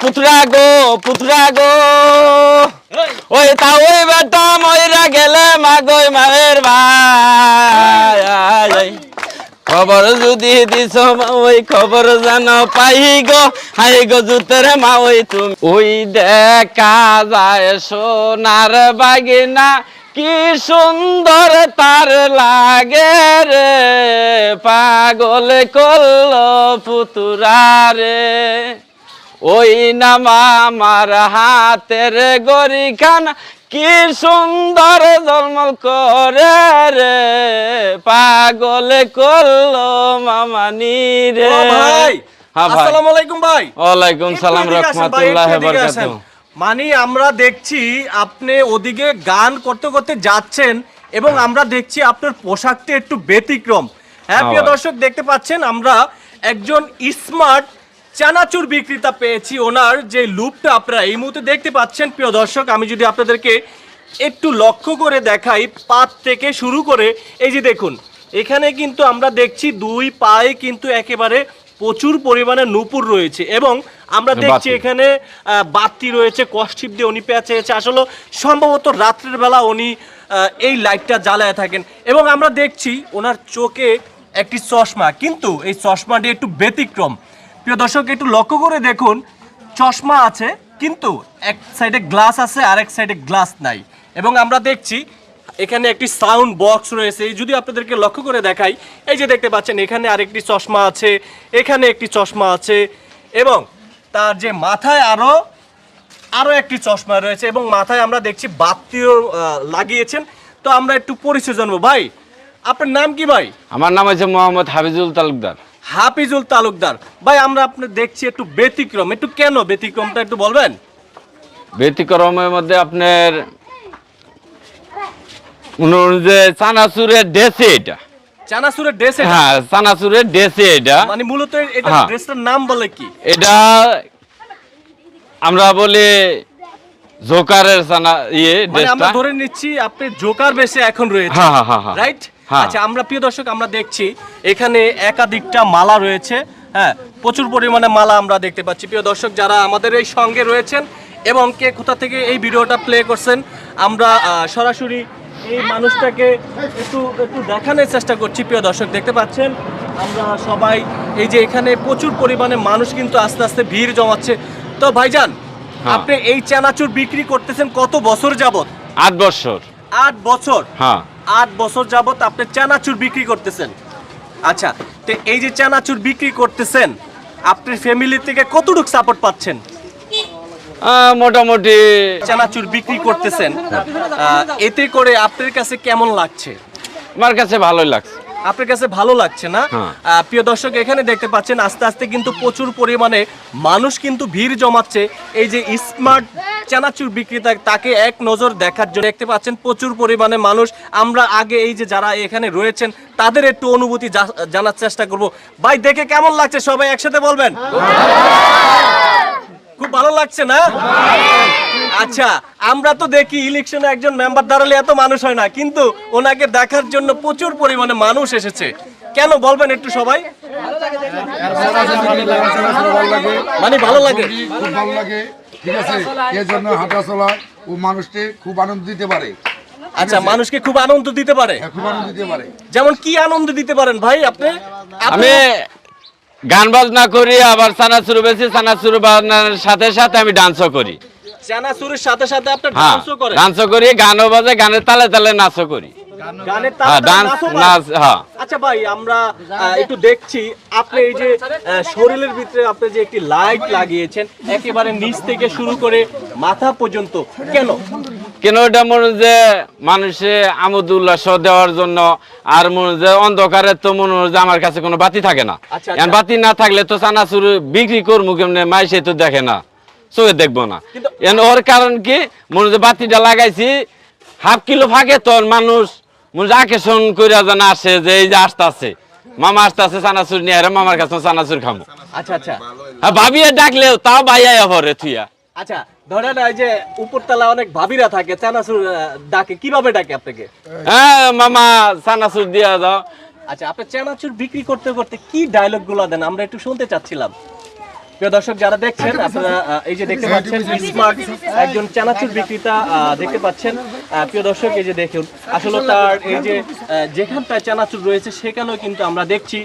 পুতরা গো পুতরা গো। ওই তা ওই বেটা ময়রা গেলে মাগই মায়ের ভাই। খবর যদি দিছ মা ওই খবর জান পাই গো হাই গো জুতের মা ওই তুমি। ওই দেখা যায় সোনার বাগিনা কি সুন্দর তার লাগে রে। পাগল করল পুতুরা রে। ওই নামা আমার হাতের গরিখানা কি সুন্দর জন্ম করে রে পাগল করল মামানি রে। ভাই হ্যাঁ আসসালামু আলাইকুম ভাই। ওয়ালাইকুম সালাম রহমতুল্লাহ। মানে আমরা দেখছি আপনি ওদিকে গান করতে করতে যাচ্ছেন এবং আমরা দেখছি আপনার পোশাকটি একটু ব্যতিক্রম। হ্যাঁ প্রিয় দর্শক দেখতে পাচ্ছেন আমরা একজন স্মার্ট চানাচুর বিক্রেতা পেয়েছি ওনার যে লুপটা আপনারা এই মুহূর্তে দেখতে পাচ্ছেন। প্রিয় দর্শক আমি যদি আপনাদেরকে একটু লক্ষ্য করে দেখাই পাত থেকে শুরু করে এই যে দেখুন এখানে কিন্তু আমরা দেখছি দুই পায়ে কিন্তু একেবারে প্রচুর পরিমাণে নুপুর রয়েছে এবং আমরা দেখছি এখানে বাতি রয়েছে কষ্টিপ দিয়ে উনি পেঁচেছে আসলে সম্ভবত রাত্রের বেলা উনি এই লাইটটা জ্বালায় থাকেন এবং আমরা দেখছি ওনার চোখে একটি চশমা। কিন্তু এই চশমাটি একটু ব্যতিক্রম। প্রিয় দর্শক, একটু লক্ষ্য করে দেখুন, চশমা আছে, কিন্তু এক সাইডে গ্লাস আছে আর এক সাইডে গ্লাস নাই। এবং আমরা দেখছি, এখানে একটি সাউন্ড বক্স রয়েছে। যদি আপনাদেরকে লক্ষ্য করে দেখাই, এই যে দেখতে পাচ্ছেন, এখানে আরেকটি চশমা আছে, এখানে একটি চশমা আছে, এবং তার যে মাথায় আরও আরও একটি চশমা রয়েছে, এবং মাথায় আমরা দেখছি বাতিও লাগিয়েছেন। তো আমরা একটু পরিচয় জানব। ভাই, আপনার নাম কি ভাই? আমার নাম হচ্ছে মোহাম্মদ হাফিজুল তালুকদার। হাফিজুল তালুকদার। ভাই আমরা আপনি দেখছি একটু ব্যতিক্রম। একটু কেন ব্যতিক্রমটা একটু বলবেন? ব্যতিক্রমের মধ্যে আপনার হলো যে চানাচুরের ডেসে এটা। চানাচুরের ড্রেস হ্যাঁ চানাচুরের ডেসে এটা। মানে মূলত এটা হ্যাঁ। ড্রেসটার নাম বলে কি? এটা আমরা বলি জোকারের চানা ইয়ে মানে আমরা ধরে নিচ্ছি আপনি জোকার বেশে এখন রয়েছে। রাইট হ্যাঁ। আচ্ছা আমরা প্রিয় দর্শক আমরা দেখছি এখানে একাধিকটা মালা রয়েছে। হ্যাঁ প্রচুর পরিমাণে মালা আমরা দেখতে পাচ্ছি। প্রিয় দর্শক যারা আমাদের এই সঙ্গে রয়েছেন এবং কে কোথা থেকে এই ভিডিওটা প্লে করছেন আমরা সরাসরি এই মানুষটাকে একটু একটু দেখানোর চেষ্টা করছি। প্রিয় দর্শক দেখতে পাচ্ছেন? আমরা সবাই এই যে এখানে প্রচুর পরিমাণে মানুষ কিন্তু আস্তে আস্তে ভিড় জমাচ্ছে। তো ভাইজান হ্যাঁ। আপনি এই চানাচুর বিক্রি করতেছেন কত বছর যাবত আট বছর। আট বছর? হ্যাঁ। আট বছর যাবত আপনি চানাচুর বিক্রি করতেছেন। আচ্ছা তো এই যে চানাচুর বিক্রি করতেছেন আপনি ফ্যামিলি থেকে কতটুকু সাপোর্ট পাচ্ছেন? মোটামুটি চানাচুর বিক্রি করতেছেন এতে করে আপনার কাছে কেমন লাগছে? আমার কাছে ভালোই লাগছে। আপনার কাছে ভালো লাগছে না? হ্যাঁ। আহ, প্রিয় দর্শক এখানে দেখতে পাচ্ছেন আস্তে আস্তে কিন্তু প্রচুর পরিমাণে মানুষ কিন্তু ভিড় জমাচ্ছে। এই যে স্মার্ট চানাচুর বিক্রেতা তাকে এক নজর দেখার জন্য দেখতে পাচ্ছেন প্রচুর পরিমাণে মানুষ। আমরা আগে এই যে যারা এখানে রয়েছেন তাদের একটু অনুভূতি জানার চেষ্টা করব। ভাই দেখে কেমন লাগছে? সবাই একসাথে বলবেন? খুব ভালো লাগছে না? আচ্ছা আমরা তো দেখি ইলেকশনে একজন মেম্বার দাঁড়ালে এত মানুষ হয় না, কিন্তু ওনাকে দেখার জন্য প্রচুর পরিমাণে মানুষ এসেছে। কেন বলবেন একটু সবাই? মানে ভালো লাগে। খুব ঠিক আছে এর জন্য হাঁটা চলা ও মানুষকে খুব আনন্দ দিতে পারে আচ্ছা মানুষকে খুব আনন্দ দিতে পারে। খুব যেমন কি আনন্দ দিতে পারেন ভাই আপনি? আমি গান বাজনা করি, আবার চানাচুর বেশি চানাচুর বাজনার সাথে সাথে আমি ডান্সও করি। চানাচুরের সাথে সাথে আপনি ডান্সও করেন ডান্সও করি। গানও বাজে গানের তালে তালে নাচও করি। গানের হ্যাঁ তালে ডান্স নাচ হ্যাঁ। আচ্ছা ভাই আমরা একটু দেখছি আপনি এই যে শরীরের ভিতরে আপনি যে একটি লাইট লাগিয়েছেন একেবারে নিচ থেকে শুরু করে মাথা পর্যন্ত কেন? কেন ওটা মনে যে মানুষে আমোদ উল্লাস দেওয়ার জন্য আর মনে যে অন্ধকারে তো মনে হয় যে আমার কাছে কোনো বাতি থাকে না। আচ্ছা, বাতি না থাকলে তো চানাচুর বিক্রি করব কেমনে মাইসে তো দেখে না। চোখে দেখব না। ওর কারণ কি? মনে যে বাতিটা লাগাইছি হাফ কিলো ফাঁকে তো মানুষ মনে আকর্ষণ করে যেন আসে যে এই যে আসতে আছে মামা আসতে আছে চানাচুর নিয়ে আরে মামার কাছে চানাচুর খামো। আচ্ছা আচ্ছা। আর ভাবিয়ে ডাকলেও তাও বাইয়া ভরে থুইয়া। আচ্ছা ধরেন এই যে উপরতলা অনেক ভাবিরা থাকে চানাচুর ডাকে কীভাবে ডাকে আপনাকে? হ্যাঁ মামা চানাচুর দিয়া দাও। আচ্ছা আপনি চানাচুর বিক্রি করতে করতে কি ডায়লগগুলো দেন? আমরা একটু শুনতে চাচ্ছিলাম। প্রিয় দর্শক যারা দেখছেন আপনারা এই যে দেখতে পাচ্ছেন স্মার্ট একজন চানাচুর বিক্রেতা দেখতে পাচ্ছেন। প্রিয় দর্শক এই যে দেখুন আসলে তার এই যে যেখানটায় চানাচুর রয়েছে সেখানেও কিন্তু আমরা দেখছি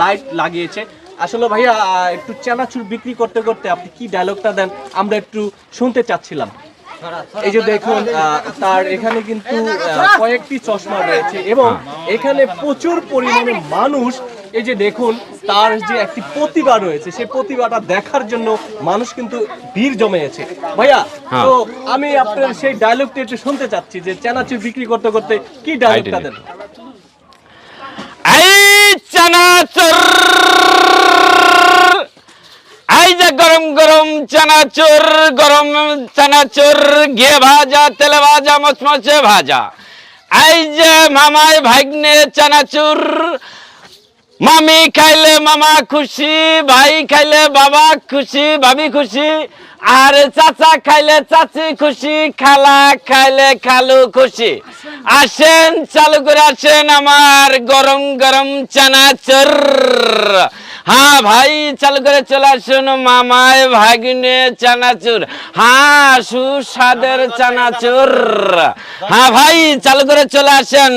লাইট লাগিয়েছে। আসলে ভাইয়া একটু চানাচুর বিক্রি করতে করতে আপনি কি ডায়লগটা দেন? আমরা একটু শুনতে চাচ্ছিলাম। এই যে দেখুন আহ, তার এখানে কিন্তু কয়েকটি চশমা রয়েছে এবং এখানে প্রচুর পরিমাণে মানুষ এই যে দেখুন তার যে একটি প্রতিভা রয়েছে সেই প্রতিভাটা দেখার জন্য মানুষ কিন্তু ভিড় জমেছে। ভাইয়া হ্যাঁ। তো আমি আপনার সেই ডায়লগটি একটু শুনতে চাচ্ছি যে চানাচুর বিক্রি করতে করতে কি ডায়লগটা দেন? এই চানাচুর! গরম গরম চানাচুর গরম চানাচুর ঘিয়ে ভাজা তেলে ভাজা মচমচে ভাজা। এই যে মামায় ভাগ্নে চানাচুর মামি খাইলে মামা খুশি, ভাই খাইলে বাবা খুশি, ভাবি খুশি। আর চাচা খাইলে চাচি খুশি, খালা খাইলে খালু খুশি। আসেন, চালু করে আসেন আমার গরম গরম চানাচুর। হ্যাঁ ভাই, চালু করে চলে আসুন মামায় ভাগিনে চানাচুর। হ্যাঁ সুস্বাদের চানাচুর। হ্যাঁ ভাই, চালু করে চলে আসেন।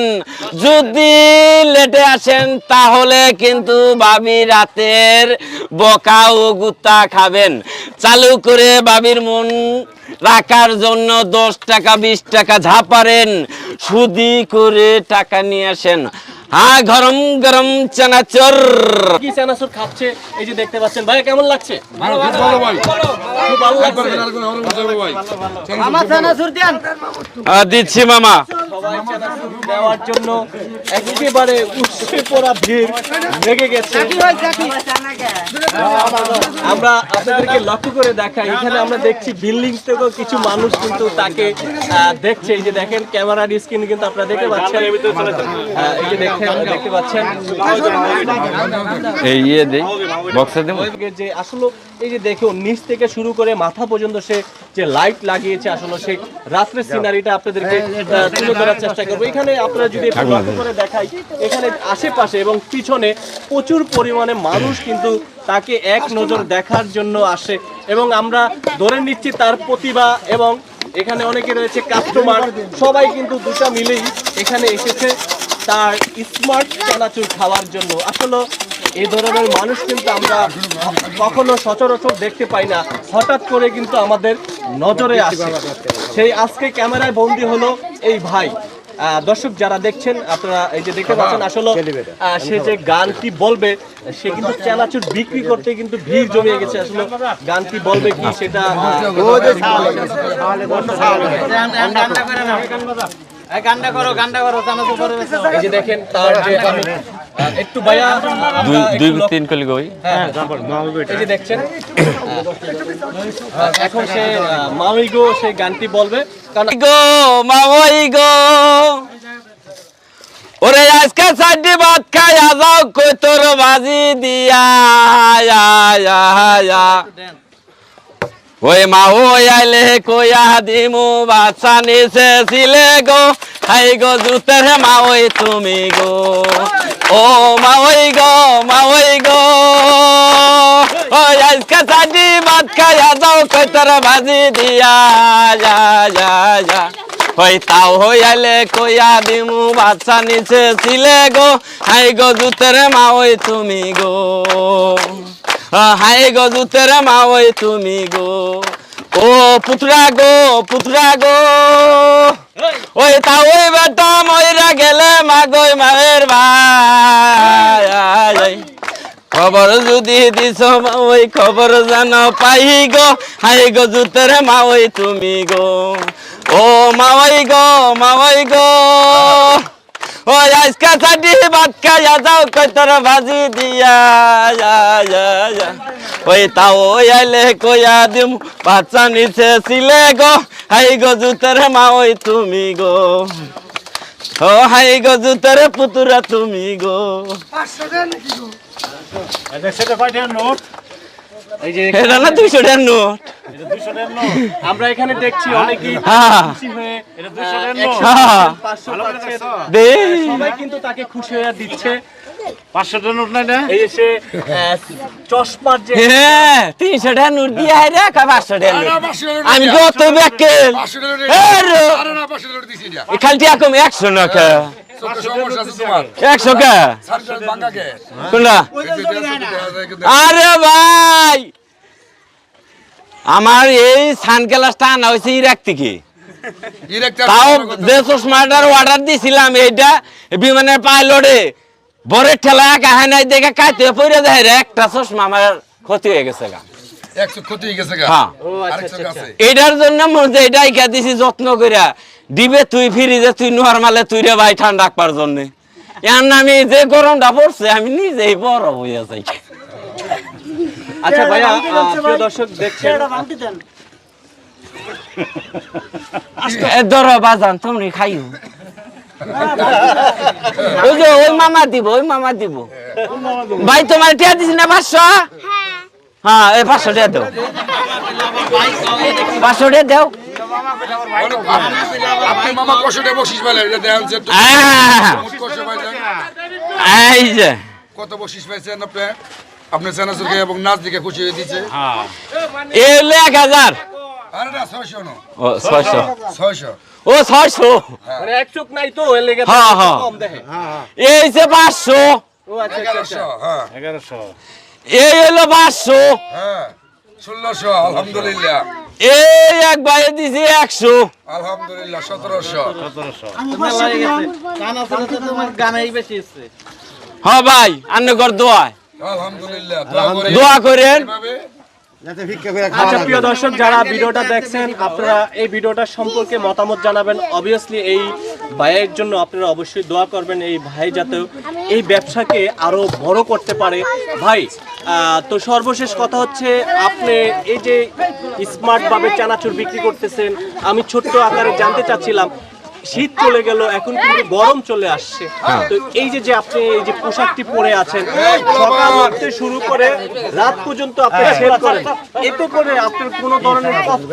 যদি লেটে আসেন, তাহলে কিন্তু বাবি রাতের বকা ও গুত্তা খাবেন। চালু করে বাবির মন রাখার জন্য দশ টাকা, বিশ টাকা ঝাপারেন। সুদি করে টাকা নিয়ে আসেন। হ্যাঁ গরম গরম চানাচুর। কি চানাচুর খাচ্ছে? এই যে দেখতে পাচ্ছেন ভাইয়া কেমন লাগছে? ভালো ভাই খুব ভালো লাগছে। আরেকবার আমরা বুঝাবো ভাই। আমার চানাচুর দেন। দিচ্ছি মামা। সবাই চানাচুর দেওয়ার জন্য একেবারে উৎসে পড়া ভিড় লেগে গেছে। আমরা আপনাদেরকে লক্ষ্য করে দেখাই এখানে আমরা দেখছি বিল্ডিং থেকেও কিছু মানুষ কিন্তু তাকে আহ, দেখছে। এই যে দেখেন ক্যামেরার স্ক্রিন কিন্তু আপনারা দেখতে পাচ্ছেন। এই যে দেখেন দেখতে পাচ্ছেন। এই ইয়ে দেই বক্সে দেবো? যে আসলে এই যে দেখুন নিচ থেকে শুরু করে মাথা পর্যন্ত সে যে লাইট লাগিয়েছে আসলে সেই রাত্রের সিনারিটা আপনাদেরকে তুলে ধরার চেষ্টা করব। এখানে আপনারা যদি করে দেখাই এখানে আশেপাশে এবং পিছনে প্রচুর পরিমাণে মানুষ কিন্তু তাকে এক নজর দেখার জন্য আসে এবং আমরা ধরে নিচ্ছি তার প্রতিভা এবং এখানে অনেকে রয়েছে কাস্টমার সবাই কিন্তু দুটা মিলেই এখানে এসেছে। তার স্মার্ট চানাচুর খাওয়ার জন্য। আসলে এই ধরনের মানুষ কিন্তু আমরা কখনো সচরাচর দেখতে পাই না। হঠাৎ করে কিন্তু আমাদের নজরে আসে। সেই আজকে ক্যামেরায় বন্দি হলো এই ভাই। দর্শক যারা দেখছেন আপনারা এই যে দেখতে পাচ্ছেন আসলে আহ, সে যে গানটি বলবে সে কিন্তু চানাচুর বিক্রি করতে কিন্তু ভিড় জমিয়ে গেছে। আসলে গানটি বলবে কি সেটা গান্ডা করো গান্ডা করো চানাচুর করে বেচো। এই যে দেখেন তার যে একটু ভাইয়া দুই দুই তিন কলি গই হ্যাঁ, এই যে দেখছেন? এখন সে আহ, গো সেই গানটি বলবে। কারণ গো মাওই গো। ওরে আজকে সাড্ডি ভাত খাইয়া যাও কই তোর বাজি দিয়া। আয়া, আয়া, আয়া। ওই মা ওই আইলে কইয়া দিমু বাচ্চা নিছে ছিলে গো। হাই গো জুতের মা ওই তুমি গো। ও মা ওই গো, মা ওই গো। ওই আজকে সাড্ডি ভাত খাইয়া যাও, কই তোর বাজি দিয়া। যা যা যা। ওই তাও হই আইলে কইয়া দিমু বাচ্চা নিছে ছিলে গো। হাই গো জুতের মা ওই তুমি গো। হাই গো জুতের মা ওই তুমি গো ও পুতরা গো পুতরা গো ওই তা ওই বেটা ময়রা গেলে মা গই মায়ের ভাই খবর যদি দিছ মা ওই খবর জান পাই গো হাই গো জুতের মা ওই তুমি গো ও মাওই গো মাওই গো ওই আজকা সাডি ভাত খাইয়া যাও, কই তোর ভাজি দিয়া ওই তাও আইলে কইয়া দিম, বাচ্চা নিচে ছিলে গো। হাই গো জুতের মা, ওই তুমি গো। ও হাই গো জুতের পুতুরা তুমি গো। এই যে এটা না দুইশো টাকার নোট। আমরা এখানে দেখছি অনেকেই হ্যাঁ। খুশি হয়ে হ্যাঁ। 100, 500 সবাই কিন্তু তাকে খুশি হয়ে দিচ্ছে। পাঁচশোটা নোট নাই না? এই যে চশমার যে হ্যাঁ তিনশো টাকা নোট দিয়ে রে পাঁচশো টাকা টাকা আমি। কত ব্যাকেল। টাকা টাকা। খালি টিয়া একশো না একশো কে? কোনটা আরে ভাই! আমার এই সানগ্লাসটা আনা হয়েছে ইরাক থেকে। তাও যে চশমাটার অর্ডার দিছিলাম এইটা বিমানের পাইলটে বরের ঠেলা কাহাই নাই দেখে কাইতে পড়ে যায় রে একটা চশমা আমার ক্ষতি হয়ে গেছে গা। হয়ে গেছে গা। হ্যাঁ। আরেকশো আছে। এটার জন্য মনে দিছি যত্ন কইরা। দিবে তুই ফিরিজে তুই নরমালে তুই রে ভাই ঠান্ডা রাখবার জন্য। এর আমি যে গরমটা পড়ছে আমি নিজেই বড় হয়ে যাই আচ্ছা ভাইয়া প্রিয় দর্শক দেখছেন। এ ধরো বাজান তুমি খাইও। ওই যে ওই মামা দিব ওই মামা দিব। ভাই তোমার টিয়া দিছি না পাঁচশো? হ্যাঁ এই পাঁচশো টাকা দাও। পাঁচশো টাকা দাও। আপনি- আপনি মামা কষ্ট দিয়ে বসিস পেলেন, এটা দেন যে একটু আহ, মোট কষ্ট পাইলেন। এই যে। কত বসিস পাইছেন আপনি? আপনি চ্যানেলকে এবং নাচ দিকে খুশি হয়ে দিচ্ছে এই হলো এক হাজার। ও ছয়শো। হ্যাঁ, হ্যাঁ। এই যে পাঁচশো। ও আচ্ছা আচ্ছা, আচ্ছা। হ্যাঁ। এগারোশো। এই হলো পাঁচশো। হ্যাঁ ষোলোশো আলহামদুলিল্লাহ। এই এক বাইরে দিছি একশো। আলহামদুলিল্লাহ সতেরোশো। সতেরোশো। চানাচুর তো তোমার গানেই বেশি এসছে হ ভাই আন্ন কর দোয়া। দোয়া করেন। এভাবে আচ্ছা প্রিয় দর্শক যারা ভিডিওটা দেখছেন আপনারা এই ভিডিওটা সম্পর্কে মতামত জানাবেন। অবভিয়াসলি এই ভাইয়ের জন্য আপনারা অবশ্যই দোয়া করবেন। এই ভাই যাতে এই ব্যবসাকে আরও বড় করতে পারে। ভাই তো সর্বশেষ কথা হচ্ছে আপনি এই যে স্মার্ট ভাবে চানাচুর বিক্রি করতেছেন আমি ছোট্ট আকারে জানতে চাচ্ছিলাম শীত চলে গেল এখন কিন্তু গরম চলে আসছে। তো এই যে যে আপনি এই যে পোশাকটি পরে আছেন সকাল হতে শুরু করে রাত পর্যন্ত আপনি সেল করেন। এতে করে আপনার কোনো ধরনের কষ্ট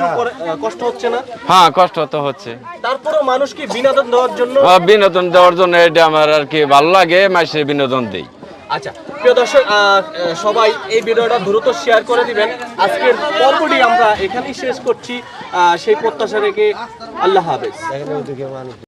কষ্ট হচ্ছে না? হ্যাঁ কষ্ট তো হচ্ছে। তারপরেও মানুষকে বিনোদন দেওয়ার জন্য? বিনোদন দেওয়ার জন্য এটা আমার আর কি ভালো লাগে মাসে বিনোদন দেই। আচ্ছা প্রিয় দর্শক সবাই এই ভিডিওটা দ্রুত শেয়ার করে দিবেন। আজকের পর্বটি আমরা এখানেই শেষ করছি। সেই প্রত্যাশা রেখে আল্লাহ হাফেজ।